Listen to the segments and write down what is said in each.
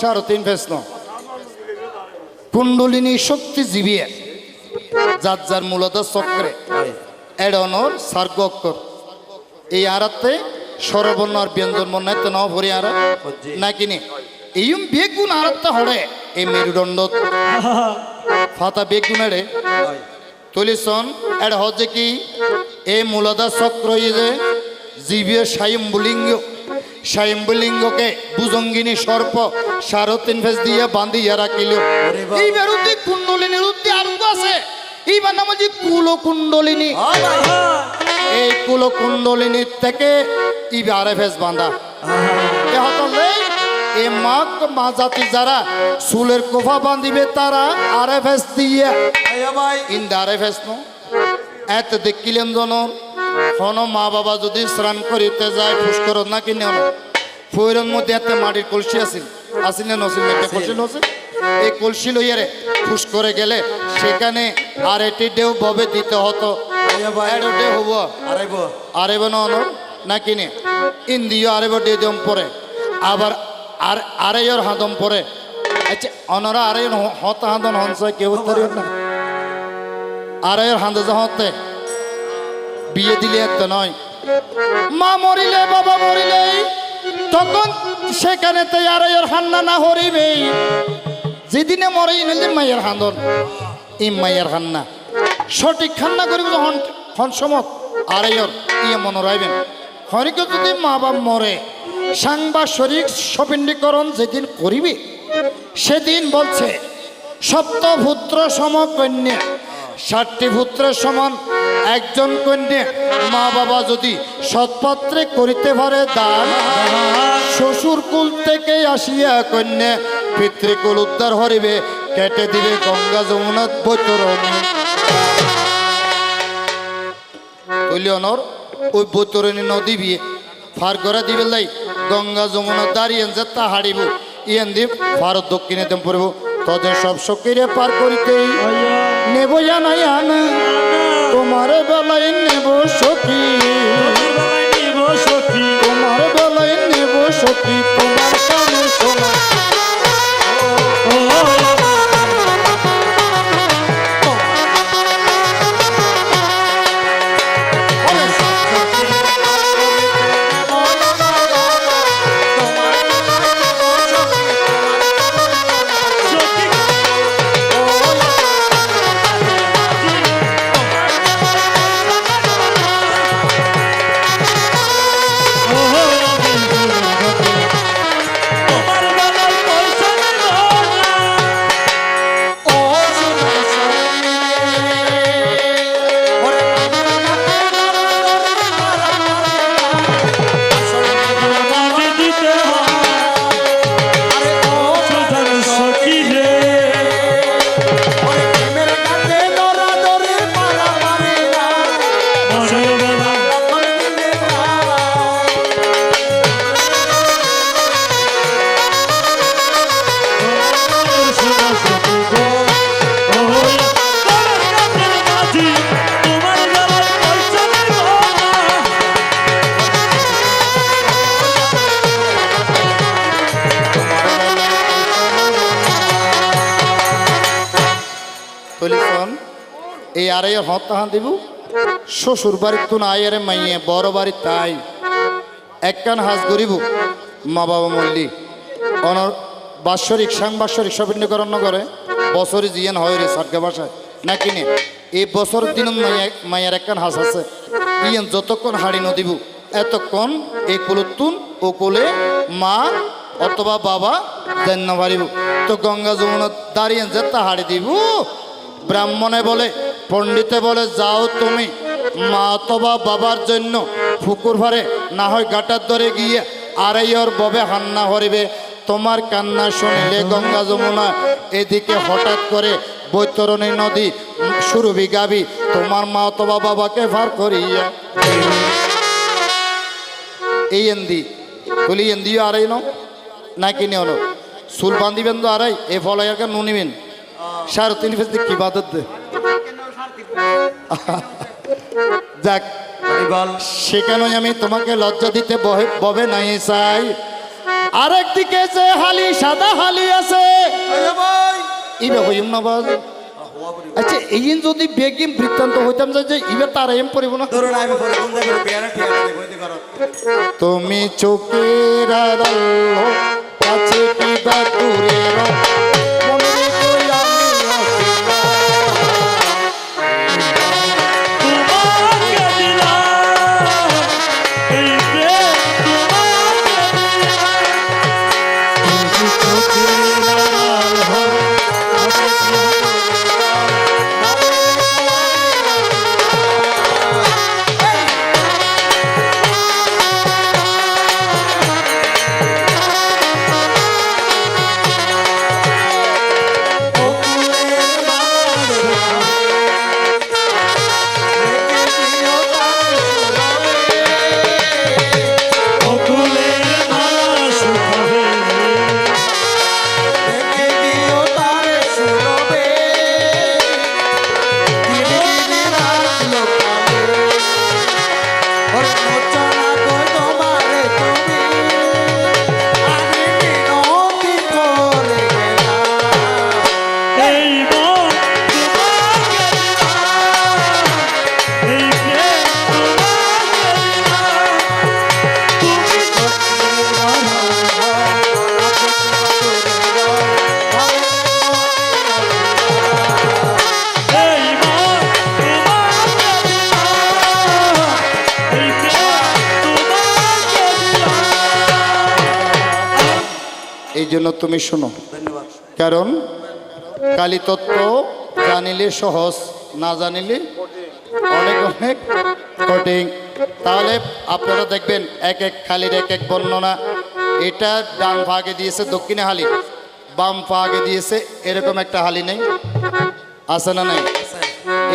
সাড়ে তিন ফেসন কুণ্ডলিনী শক্তি জীবিয়ে, যার যার মূলত চক্রে এডনর সার্গ অক্ষর। এই আরাতে স্বরবর্ণ আর ব্যঞ্জন তো ন ভরি আর না? কিনে এইম বেগুন আরাত্তা হড়ে, এই মেরুদণ্ড। ফাতা বেগুনেরে তুলিসন এড হচ্ছে কি? এই মূলদা চক্র ইয়ে যে, জীবীয় স্বয়ম্বুলিঙ্গ স্বয়ম্বুলিঙ্গকে ভুজঙ্গিনী সর্প সাড়ে তিন ফেস দিয়ে বান্ধিয়া রাখিল। বাহ। এইবার উদ্দি কুণ্ডলিনীর উদ্দি আর আছে। এইবার নাম হচ্ছে কুল কুণ্ডলিনী এই কুল কুণ্ডলিনীর থেকে ইবারে ফেস বাঁধা। এ মাক মা জাতি যারা চুলের কোফা বাঁধিবে তারা আরে ফেস দিয়ে। ইন্দা আরে ফেস নো। এত দেখিলেন জন হন মা বাবা যদি স্নান করিতে যায় পুষ্কর না কিনে হলো ফুয়ের মধ্যে এত মাটির কলসি আছিল। আছিল না নছিল? একটা কলসি নছিল? এই কলসি লইয়ারে পুষ্করে গেলে সেখানে আর এটি ঢেউ ভবে দিতে হতো। হব? আরেব নন না কিনে ইন্দিও আরেব দিয়ে দিম পরে। আবার আর আড়াইয়ের হাদম পরে। আচ্ছা অনরা আড়াই হত হাদন হনস কেউ তারি না আড়াইয়ের হাঁদ হতে বিয়ে দিলে এত নয়। মা মরিলে, বাবা মরিলে, তখন সেখানে তো আড়াইয়ের হান্না না হরিবে। যেদিনে মরে ইনলে মাইয়ের হান্দন এই মাইয়ের হান্না। সঠিক খান্না করিব যখন হনসমত আড়াইয়র ইয়ে মনে রাখবেন হরিকে যদি মা বাপ মরে সাংবাসরিক সপিণ্ডীকরণ যেদিন করিবে, সেদিন বলছে, সপ্তপুত্র সম কন্যা ষাটটি পুত্রের সমান, একজন কন্যা। মা বাবা যদি সৎপাত্রে করিতে পারে দান, শ্বশুর কুল থেকে আসিয়া কন্যা পিতৃকুল উদ্ধার হরিবে কেটে দিবে গঙ্গা যমুনাথ বৈতরণী। ওই বৈতরণী নদী বিয়ে ফার করে দিবে লাই। গঙ্গা যমুনা দাঁড়িয়ে যে তা হারিব ইয়েন দ্বীপ ভারত দক্ষিণে পড়ব। তদের সব সকিরে পার করিতে নেব জানাই আনা। তোমার বেলায় নেব সখী। তোমার বেলায় নেব সখী। তোমার সামনে শোনা। এই আড়াই হত তাহান দিব? শ্বশুর বাড়ির তো নাই আরে মাইয়ে, বড় বাড়ি তাই। একখান হাজ গরিব মা বাবা মল্লি অনর বাৎসরিক, সাংবাৎসরিক সবিন্যকরণ করে। বছরে জিয়ান হয় রে সার্গা ভাষায় না কিনে এই বছর দিন মাইয়ার একখান হাঁস আছে। ইয়ান যতক্ষণ হাড়ি নদিব এতক্ষণ এই কুলুত্তুন ও কোলে মা অথবা বাবা জান্য পারিব তো গঙ্গা যমুনা দাঁড়িয়ে যেতে হাড়ি দিব। ব্রাহ্মণে বলে পণ্ডিতে বলে, যাও তুমি মা অথবা বাবার জন্য পুকুর ভরে না হয় গাটার ধরে গিয়ে আড়াইয়র ববে হান্না হরিবে তোমার কান্না শুনিলে গঙ্গা যমুনা এদিকে হঠাৎ করে বৈতরণী নদী সুরভি গাবি তোমার মা অথবা বাবাকে ভার করিয়া এই এন্দি, বলি, এন্দিও আড়াই ন নাকি নেওনো চুল বান্ধিবেন তো আড়াই, এ ফলাইয়াকে নুনিবেন। সার তিন ফেস কি বাদত দে? যাক সেখানে আমি তোমাকে লজ্জা দিতে ববে নাই চাই আরেকদিকে যে হালি সাদা হালি আছে। ইবে হইম না বাজ। আচ্ছা এই যদি বেগিম বৃত্তান্ত হইতাম যে ইবে তার এম পড়িব না। ধরুন আমি জন্য তুমি শোনো। কারণ কালী তত্ত্ব জানিলে সহজ, না জানিলে অনেক অনেক কঠিন। তাহলে আপনারা দেখবেন এক এক খালির এক এক বর্ণনা। এটা ডান ভাগে দিয়েছে দক্ষিণে হালি, বাম ভাগে দিয়েছে এরকম একটা হালি নেই। আছে না নাই?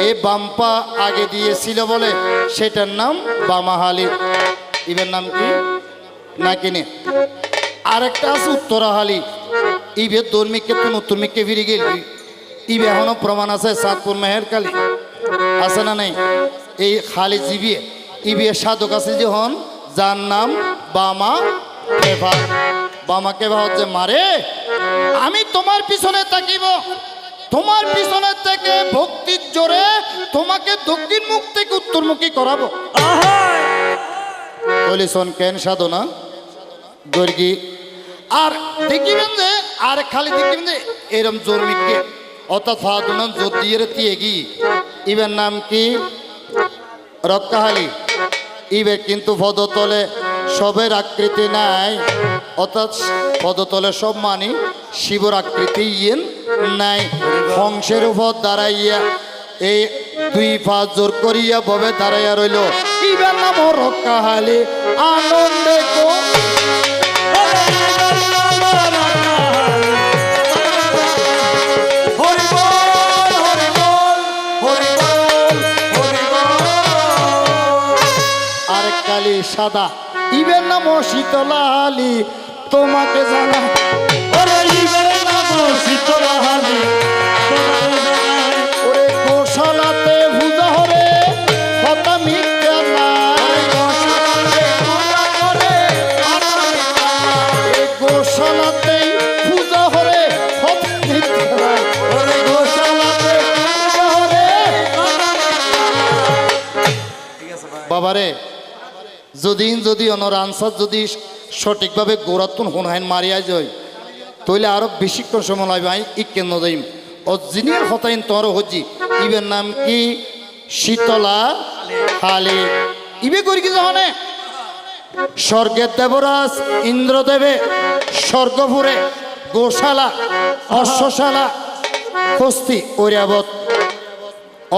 এই বাম্পা আগে দিয়েছিল বলে সেটার নাম বামাহালি ইবের নাম কি? না কিনে আরেকটা আছে উত্তরাহালি। ইবে দর্মিককে তুন উত্তরমিককে ফিরে গেলি। ইবে এখনও প্রমাণ আছে সাতপুর মেহের কালী আছে না নাই? এই খালি জিবিয়ে ইবে সাধক আছে যে হন যার নাম বামা কেভা। বামা কেভা হচ্ছে মারে? আমি তোমার পিছনে তাকিব তোমার পিছনে থেকে ভক্তির জোরে তোমাকে দক্ষিণ মুখ থেকে উত্তরমুখী করাবো। বলিসন কেন সাধনা? গর্গি আর দেখিবেন যে আর খালি দেখিবেন যে এরম জর্মিককে অর্থাৎ ফাদুনান জোর দিয়ে দিয়ে ইবের নাম কি? রক্কাহালি ইবে কিন্তু পদতলে সবের আকৃতি নাই। অর্থাৎ পদতলে সব মানি শিবর আকৃতি ইয়েন নাই। হংসের উপর দাঁড়াইয়া এই দুই পা জোর করিয়া ভবে দাঁড়াইয়া রইল। ইবের নাম রক্কাহালি আনন্দে সাদা। ইবের নাম শীতলা আলী তোমাকে জানা। ওরে গোশালাতে পূজা হরে হতা মিথ্যা নাই এই গোশালাতেই পূজা হরে হতা মিথ্যা ওরে গোশালাতে পূজা হরে বাবারে যদি যদি অনর আনসার যদি সঠিকভাবে গোড়াতুন হুনহাইন মারিয়া যায়, তইলে আরও বেশিক্ষণ সময় লাগবে আমি ইকেন যাইম? অজিনিয়ার হতাইন তোর হজি ইবের নাম কি? শীতলা হালি। ইবে করি কি জানে স্বর্গের দেবরাজ, ইন্দ্রদেবে, স্বর্গপুরে, গোশালা, অশ্বশালা, হস্তি ঐরাবত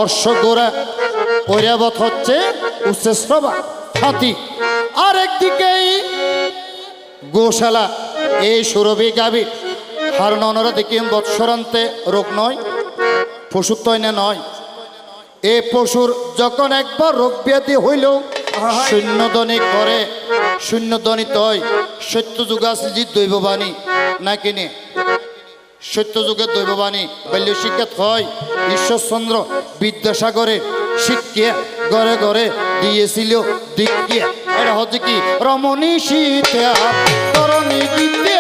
অশ্বগোড়া ঐরাবত হচ্ছে উচ্চশ্রবা হাতি। আর একদিকেই গোশালা, এই সুরভি গাবি হার ননরা দেখিম বৎসরান্তে রোগ নয় পশুর তৈনে নয়। এ পশুর যখন একবার রোগ ব্যাধি হইলেও শূন্যদনি করে শূন্যদনিত হয় সত্য যুগাছে জি দৈববাণী, না কিনে সত্য যুগের দৈববাণী, বাল্য শিক্ষাত হয়। ঈশ্বরচন্দ্র বিদ্যাসাগরে শিক্ষা ঘরে ঘরে দিয়েছিল দীক্ষা এটা হচ্ছে কি? রমণী সীতা তরণী গীতা।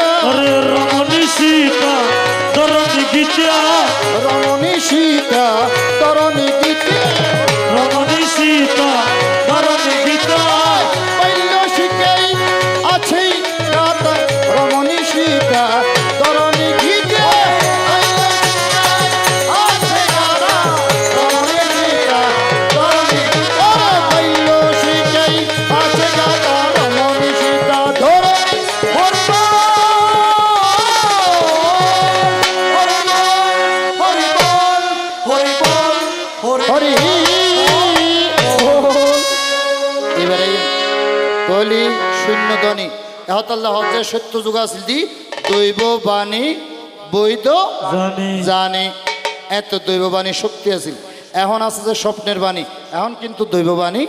রমণী সীতা দরদি গীতা। রমণী সীতা তরণী গীতা। রমণী সীতা দরদি গীতা। বাল্য শিখাই আছে গাতা রমণী সীতা শূন্য ধ্বনি এহতাল্লাহ হচ্ছে সত্য যুগ আছিল দি দৈব বাণী বৈধ জানি। জানে। এত দৈব বাণী শক্তি আছিল। এখন আছে যে স্বপ্নের বাণী। এখন কিন্তু দৈব বাণী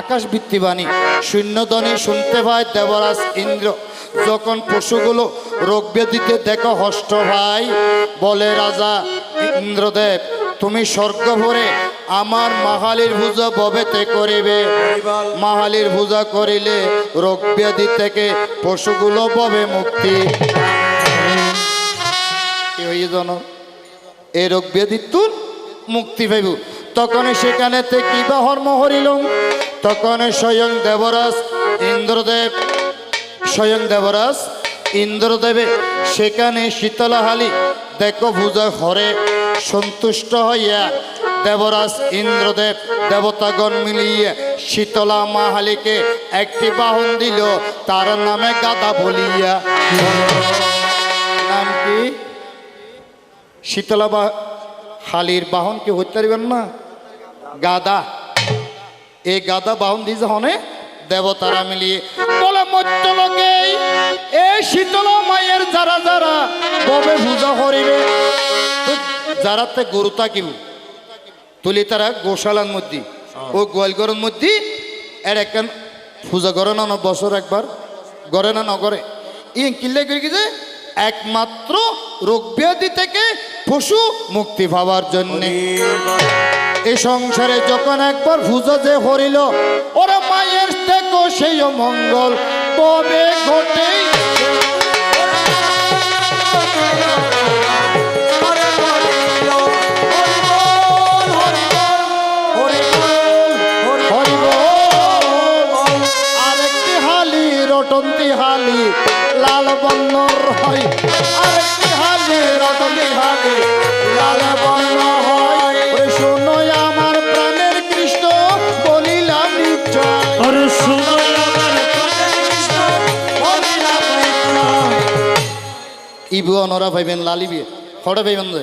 আকাশ ভিত্তি বাণী। শূন্য ধ্বনি শুনতে পায় দেবরাজ ইন্দ্র। যখন পশুগুলো রোগ ব্যাধিতে দেখো হষ্ট ভাই বলে রাজা ইন্দ্রদেব তুমি স্বর্গ ভরে আমার মাহালির পূজা ববেতে করিবে। মাহালির পূজা করিলে রোগ ব্যাধি থেকে পশুগুলো ববে মুক্তি। জন এই রোগ ব্যাধিতুন মুক্তি পাইব। তখন সেখানে কি বা হর্ম হরিল? তখন স্বয়ং দেবরাজ ইন্দ্রদেব স্বয়ং দেবরাজ ইন্দ্রদেবে সেখানে শীতলাহালি দেখো পূজা হরে সন্তুষ্ট হইয়া দেবরাজ ইন্দ্রদেব দেবতাগণ মিলিয়ে শীতলা মাহালিকে একটি বাহন দিল, তার নামে গাদা বলিয়া। নাম কি? শীতলা বা হালির বাহন কি হইতে পারবেন না? গাদা এই গাদা বাহন দিয়েছে হনে দেবতারা মিলিয়ে বলে মধ্য লোকে, এই শীতল মায়ের যারা যারা কবে পূজা করিবে, যারাতে গরু থাকিব তুলি তারা গোশালার মধ্যে। ও গোয়ালঘরের মধ্যে এর একখান পূজা করে না বছর একবার গড়ে না নগরে ই কিল্লে করে কি যে একমাত্র রোগ ব্যাধি থেকে পশু মুক্তি পাওয়ার জন্যে। এই সংসারে যখন একবার পূজা যে হরিল ওরা মায়ের থেকে সেই মঙ্গল কবে ঘটে? লাল বন্নর হয়। আরেকটি হালি রটন্তি হালি লাল বন্ন হয়। আমার প্রাণের কৃষ্ণ বলিলাম নিশ্চয়। শুনো ইবু অনরা ভাইবেন লালিবি হড়ে ভাইবেন যে।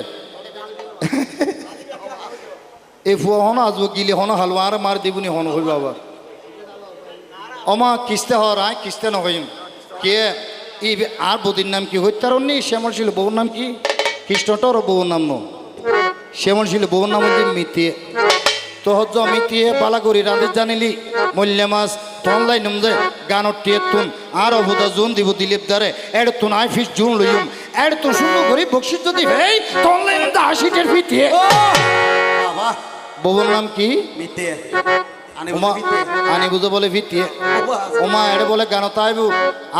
এই ফুয়া হন আসব গিলি হন হালুয়া আর মার দিবুনি হন হইব আবার। অমা কিস্তে হর আয় কিস্তে নহইম কে? ই আর বদির নাম কি? হইতার শ্যামল ছিল বউর নাম কি? কৃষ্ণটর বউর নাম নো। শ্যামল ছিল বউর নাম হচ্ছে মিতিয়ে তো হজ্জ মিতিয়ে বালাগরি রাঁধে জানিলি। মল্য মাছ তনলাই নমদে গানত টিয়ে তুন আর অভুদা জুন দিব দিলীপ দারে। এড তুন আই ফিস জুন লইম। এড তুন সুন্দর করি বকশিস যদি হেই তনলাই নমদে হাসিটের ফিতিয়ে বাবা বউর নাম কি? মিতে। আনে বুঝো বলে ভিতিয়ে ওমা। এড়ে বলে গান তাইবু।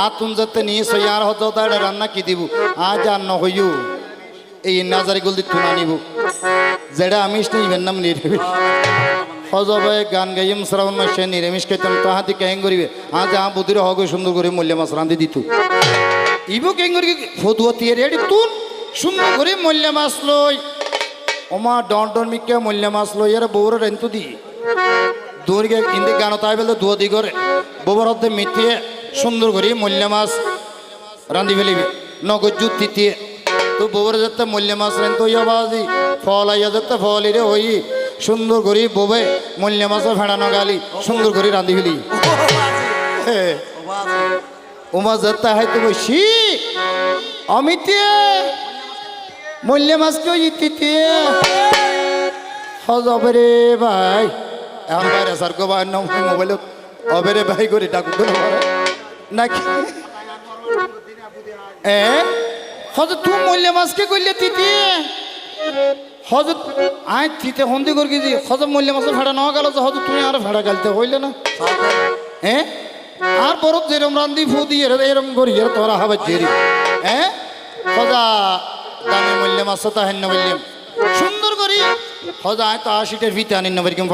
আ তুন যাতে নিয়ে সই আর হতো তাড়ে রান্না কি দিব। আজ আর নহইউ এই নাজারি গলদি তুন আনিব যেটা আমিষ ইভেন নাম নিরামিষ। সজবে গান গাইম শ্রাবণ মাসে নিরামিষ খাইতাম তাহাতি কেং করিবে। আজ আ বুদ্ধির হগ সুন্দর করে মূল্য মাছ রাঁধি দিত। ইবো কেং? করি ফতুয়া দিয়ে রেডি তুন সুন্দর করে মূল্য মাছ লই। ওমা ডন ডন মিকে মূল্য মাছ লই এর বউরে রেন্তু দি। দূরকে ইন্দি গান তাই বলে দি বউর হতে মিটিয়ে সুন্দর করে মূল্য মাছ রাঁধি ফেলিবি নগদ জুতি দিয়ে তো বউর যাতে মূল্য মাছ রেন তো ইয়া বাজি, ফল আইয়া যাতে ফল ইরে হই। সুন্দর করে বোবে মূল্য মাছ ভেড়ানো গালি সুন্দর করে রাঁধি ফেলি। উমা যাতে হাইতে বসি অমিতে মূল্য মাছ কেউ ইতিতে হজবে রে ভাই। এখন বাইরে নাম মোবাইলত অবেরে ভাই করে নাকি? এ? হজরত, তুই মূল্য মাছকে করলে তিতি হজরত, আয় তিতে হন্দি করি দি হজরত মূল্য মাছ ভেড়া নেওয়া গেল হজরত, তুমি আর ভেড়া গালতে হইলে না। হ্যাঁ আর বড় যেরম রান্ধি ফু দিয়ে, এরম করি, এর তোরা হবে জেরি। হ্যাঁ সজা দামি মূল্য মাছ তাহেন বললাম সুন্দর করি। হজা, আয় তো আশিটার ভিতে আনিন না কিম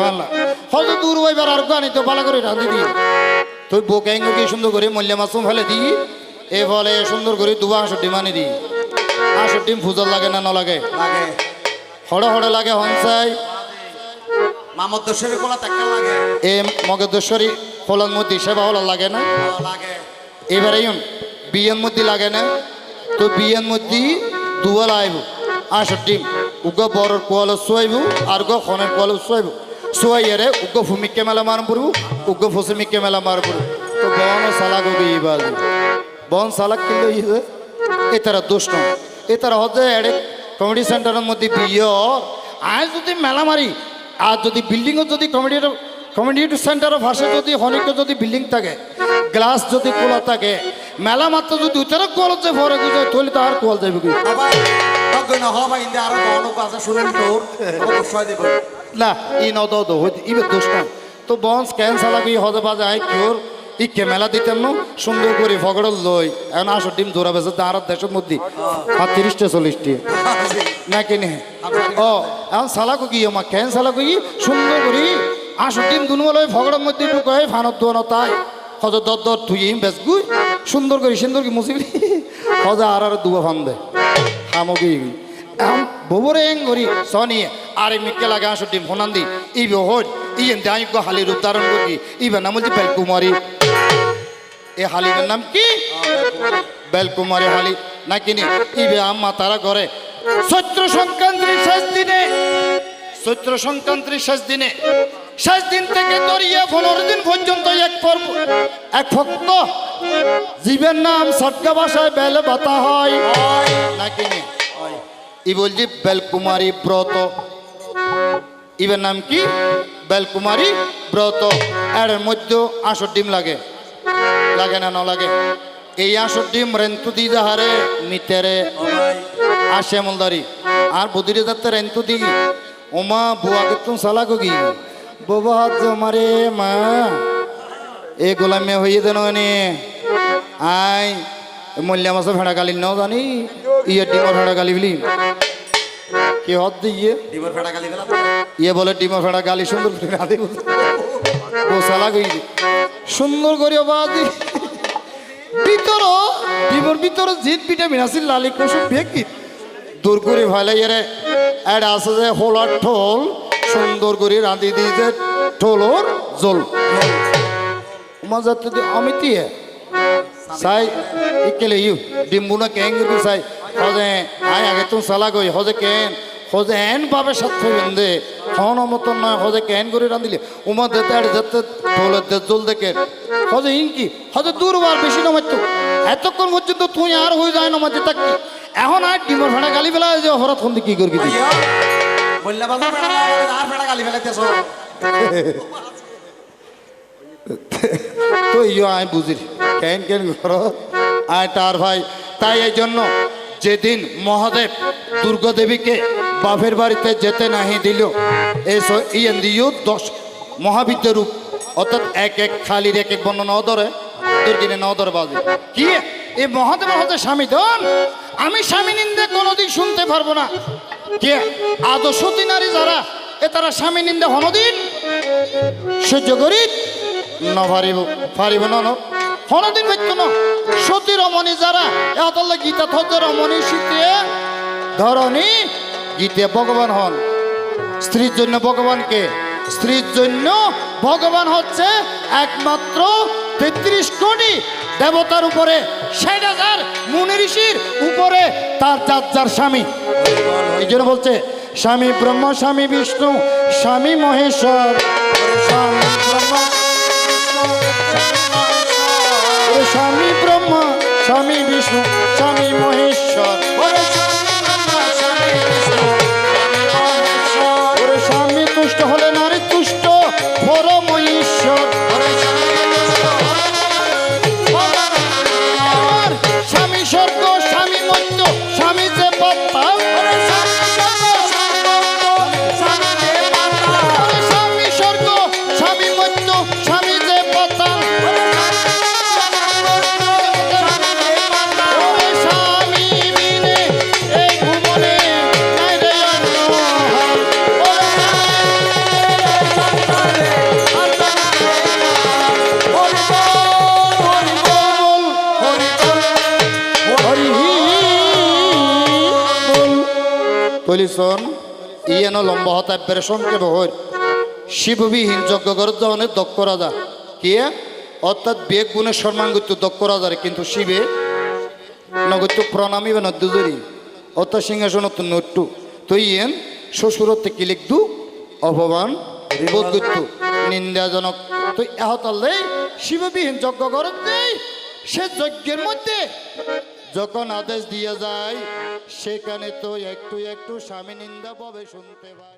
ফালা হজ দূর হইবার আর গানি তো ভালো করে রাঁধি দি তুই বোকে কি সুন্দর করে মূল্য মাসুম ফেলে দি এ ফলে সুন্দর করে দুবা হাঁসের ডিম আনি দি হাঁসের ডিম ফুজল লাগে না ন লাগে। লাগে হড়ে হড়ে লাগে হনসাই। মামদ দোষের কোলা টাকা লাগে। এ মধ্যে সেবা হলো লাগে না? লাগে। এবারে ইউন বিয়ের মধ্যে লাগে না? তো বিয়ের মধ্যে দুয়াল আইব আসার ডিম উগ্র বড় কোয়াল শোয়াইব আর গো খনের কোয়াল শোয়াইব শোয়াইয়ারে উগ্র মারম পড়ব উগ্র ফসমিকে মেলা মার পড়ব তো বন সালাক ওকে ইবাজ বন সালাক কিনলে ইয়ে এ তারা দোষ নয়। এ তারা হচ্ছে এড়ে কমেডি সেন্টারের মধ্যে বিয়ে। আয় যদি মেলা মারি, আর যদি বিল্ডিংও যদি কমেডি কমিউনিটি সেন্টারের ভাষা যদি অনেক যদি বিল্ডিং থাকে, গ্লাস যদি খোলা থাকে, মেলা মাত্র যদি উত্তর কল যে ভরে গুজে, তাহলে তো আর কল যাবে কি? তখন হবা আরও আছে, শুনেন তোর দেব। না, ই নদ ইবে দোষ না তো বন্স ক্যান্সার লাগি হদে বাজে আই কিওর ইকে মেলা দিতেন না, সুন্দর করে ফগড় লই। এখন আসো, ডিম ধরা বেছে দাঁড়ার দেশের মধ্যে। আর তিরিশটা, চল্লিশটি। না কিনে। ও, এখন সালাকো কি মা কেন সালাকো কি সুন্দর করি আসো, ডিম দুনুয়া লই ফগড়ের মধ্যে ঢুকাই ফানত দোয়ানো তাই। হজ দর দর তুই বেশ গুই, সুন্দর করি, সুন্দর কি মুসিবি হজ আর আর দুয়া ফান দে সামগ্রী এখন ববরে এং করি সনিয়ে আর মিকে লাগে আসো ডিম ফোনান দি ইবে হই ইয়েন গো হালির উদাহরণ করি ইবে নাম হচ্ছে বেলকুমারি। এ হালির নাম কি? বেলকুমারি হালি। না? কিনি ইবে আম্মা তারা করে চৈত্র সংক্রান্তির শেষ দিনে চৈত্র সংক্রান্তির শেষ দিনে শেষ দিন থেকে দরিয়ে পনেরো দিন পর্যন্ত এক পর্ব এক ভক্ত জীবের নাম সটকা ভাষায় বেলে বাতা হয়। না? কিনি ই বলছি বেলকুমারী ব্রত। ইবের নাম কি? বেলকুমারী ব্রত। এর মধ্যে আঁশর ডিম লাগে। লাগে না ন লাগে এই আঁশর ডিম রেন্তু দি যাহারে, মিতেরে। আসে মলদারি আর বুদিরে যাতে রেন্তু দি। ওমা বুয়াকে তুমি সালা গি? বাবা হাত মারে, মা। এ গোলামে হইয়ে দেন নে আই মল্যা মাছ ভেড়া গালি নাও জানি। ইয়ে ডিমর ভেড়া গালি বলি। কে হদ দিয়ে? ডিমর ফেটা গালি দিলাম। ইয়ে বলে ডিমা ফেড়া গালি সুন্দর করে রাধে ও সালা গই সুন্দর করে বাদি ভিতর ডিমর ভিতর জিত ভিটামিন আছে লালি কুসুম বেকি দূর করে ভালো এরে এড আছে যে হোলার ঠোল সুন্দর করে রাঁধি দিয়ে যে ঠোলর জল। তো আমি দিয়ে সাই ইকেলে ইউ ডিম্বুনা কিন্তু সাই। হজে আয় আগে তুমি সালা গই হজে কেন? হজে এন পাবে সাথে বেন্দে। হন মতন নয় হজে কেন করে রাঁধিলে? উমা দেতে আর যেতে দে জল দেখে। হজে ইনকি হজে দূর বার বেশি নমাইতো এতক্ষণ পর্যন্ত তুই আর হয়ে যায় নমাইতে থাকতি এখন আর ডিমর ফেড়া গালি বেলা যে হঠাৎ ফোন কি করবি তো ইয়ে আয় বুঝি কেন কেন ঘর আয় তার ভাই তাই এই জন্য যেদিন মহাদেব দুর্গাদেবীকে বাপের বাড়িতে যেতে নাহি দিল এই স- ইয়েন দিও দশ মহাবিদ্য রূপ, অর্থাৎ এক এক খালির এক এক বর্ণ নদরে দুর্দিনে নদর বাজে। কি? এই মহাদেব হতে স্বামী ধন। আমি স্বামী নিন্দে কোনোদিন শুনতে পারব না। কে? আদর্শতী নারী যারা, এ তারা স্বামী নিন্দে হনদিন। সহ্য করি ন পারিব পারিব ন। হনদিন ব্যক্ত ন সতী রমণী যারা এতলে গীতা থতে রমণী শীতে ধরণী গীতে ভগবান হন। স্ত্রীর জন্য ভগবানকে, স্ত্রীর জন্য ভগবান হচ্ছে একমাত্র তেত্রিশ কোটি দেবতার উপরে, ষাট হাজার মুনি ঋষির উপরে তার চার যার স্বামী। এই জন্য বলছে, স্বামী ব্রহ্ম, স্বামী বিষ্ণু, স্বামী মহেশ্বর, স্বামী ব্রহ্ম। স্বামী ব্রহ্মা স্বামী বিষ্ণু স্বামী মহেশ্বর। তলিছন ইয়েন লম্বা হতাব্যের সংক্ষেপ হই শিববিহীন যজ্ঞ গরজনের দক্ষ রাজা। কি? অর্থাৎ বেগ গুণের সম্মানগুত্য দক্ষ রাজার, কিন্তু শিবে নগত্য প্রণামী বা নদ্যুজরি অর্থাৎ সিংহাসনত নট্টু। তো ইয়েন শ্বশুরত্বে কি লিখদু? অপমান বোধগুত্য, নিন্দাজনক। তো এহতাল্লে শিববিহীন যজ্ঞ গরজ নেই সে যজ্ঞের মধ্যে যখন আদেশ দিয়ে যায় সেখানে তো একটু একটু স্বামী নিন্দা পাবে শুনতে পায়।